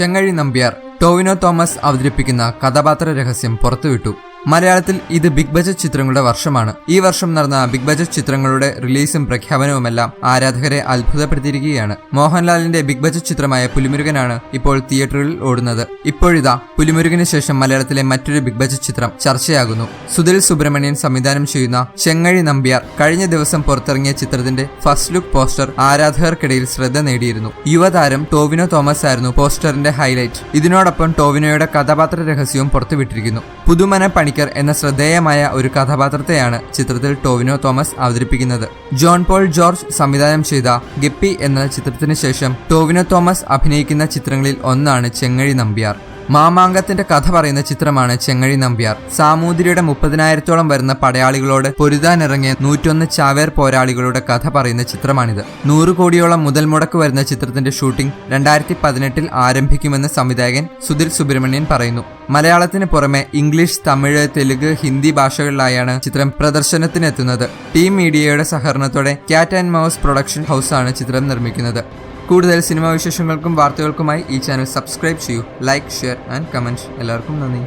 ചെങ്ങഴി നമ്പ്യാർ ടോവിനോ തോമസ് അവതരിപ്പിക്കുന്ന കഥാപാത്ര രഹസ്യം പുറത്തുവിട്ടു. മലയാളത്തിൽ ഇത് ബിഗ് ബജറ്റ് ചിത്രങ്ങളുടെ വർഷമാണ്. ഈ വർഷം നടന്ന ബിഗ് ബജറ്റ് ചിത്രങ്ങളുടെ റിലീസും പ്രഖ്യാപനവുമെല്ലാം ആരാധകരെ അത്ഭുതപ്പെടുത്തിയിരിക്കുകയാണ്. മോഹൻലാലിന്റെ ബിഗ് ബജറ്റ് ചിത്രമായ പുലിമുരുകനാണ് ഇപ്പോൾ തിയേറ്ററിൽ ഓടുന്നത്. ഇപ്പോഴിതാ പുലിമുരുകന് ശേഷം മലയാളത്തിലെ മറ്റൊരു ബിഗ് ബജറ്റ് ചിത്രം ചർച്ചയാകുന്നു. സുധിൽ സുബ്രഹ്മണ്യൻ സംവിധാനം ചെയ്യുന്ന ചെങ്ങഴി നമ്പ്യാർ കഴിഞ്ഞ ദിവസം പുറത്തിറങ്ങിയ ചിത്രത്തിന്റെ ഫസ്റ്റ് ലുക്ക് പോസ്റ്റർ ആരാധകർക്കിടയിൽ ശ്രദ്ധ നേടിയിരുന്നു. യുവതാരം ടോവിനോ തോമസ് ആയിരുന്നു പോസ്റ്ററിന്റെ ഹൈലൈറ്റ്. ഇതിനോടൊപ്പം ടോവിനോയുടെ കഥാപാത്ര രഹസ്യവും പുറത്തുവിട്ടിരിക്കുന്നു. പുതുമന പണിക്കർ എന്ന ശ്രദ്ധേയമായ ഒരു കഥാപാത്രത്തെയാണ് ചിത്രത്തിൽ ടോവിനോ തോമസ് അവതരിപ്പിക്കുന്നത്. ജോൺ പോൾ ജോർജ് സംവിധാനം ചെയ്ത ഗിപ്പി എന്ന ചിത്രത്തിന് ശേഷം ടോവിനോ തോമസ് അഭിനയിക്കുന്ന ചിത്രങ്ങളിൽ ഒന്നാണ് ചെങ്ങഴി നമ്പ്യാർ. മാമാങ്കത്തിന്റെ കഥ പറയുന്ന ചിത്രമാണ് ചെങ്ങഴി നമ്പ്യാർ. സാമൂതിരിയുടെ മുപ്പതിനായിരത്തോളം വരുന്ന പടയാളികളോട് പൊരുതാനിറങ്ങിയ നൂറ്റൊന്ന് ചാവേർ പോരാളികളുടെ കഥ പറയുന്ന ചിത്രമാണിത്. നൂറ് കോടിയോളം മുതൽ മുടക്ക് വരുന്ന ചിത്രത്തിന്റെ ഷൂട്ടിംഗ് രണ്ടായിരത്തി പതിനെട്ടിൽ ആരംഭിക്കുമെന്ന് സംവിധായകൻ സുധിൽ സുബ്രഹ്മണ്യൻ പറയുന്നു. മലയാളത്തിന് പുറമെ ഇംഗ്ലീഷ് തമിഴ് തെലുഗ് ഹിന്ദി ഭാഷകളിലായാണ് ചിത്രം പ്രദർശനത്തിനെത്തുന്നത്. ടീം മീഡിയയുടെ സഹകരണത്തോടെ ക്യാറ്റ് ആൻഡ് മൗസ് പ്രൊഡക്ഷൻ ഹൗസാണ് ചിത്രം നിർമ്മിക്കുന്നത്. കൂടുതൽ സിനിമാ വിശേഷങ്ങൾക്കും വാർത്തകൾക്കുമായി ഈ ചാനൽ സബ്സ്ക്രൈബ് ചെയ്യൂ. ലൈക്ക് ഷെയർ ആൻഡ് കമന്റ് എല്ലാവർക്കും നന്ദി.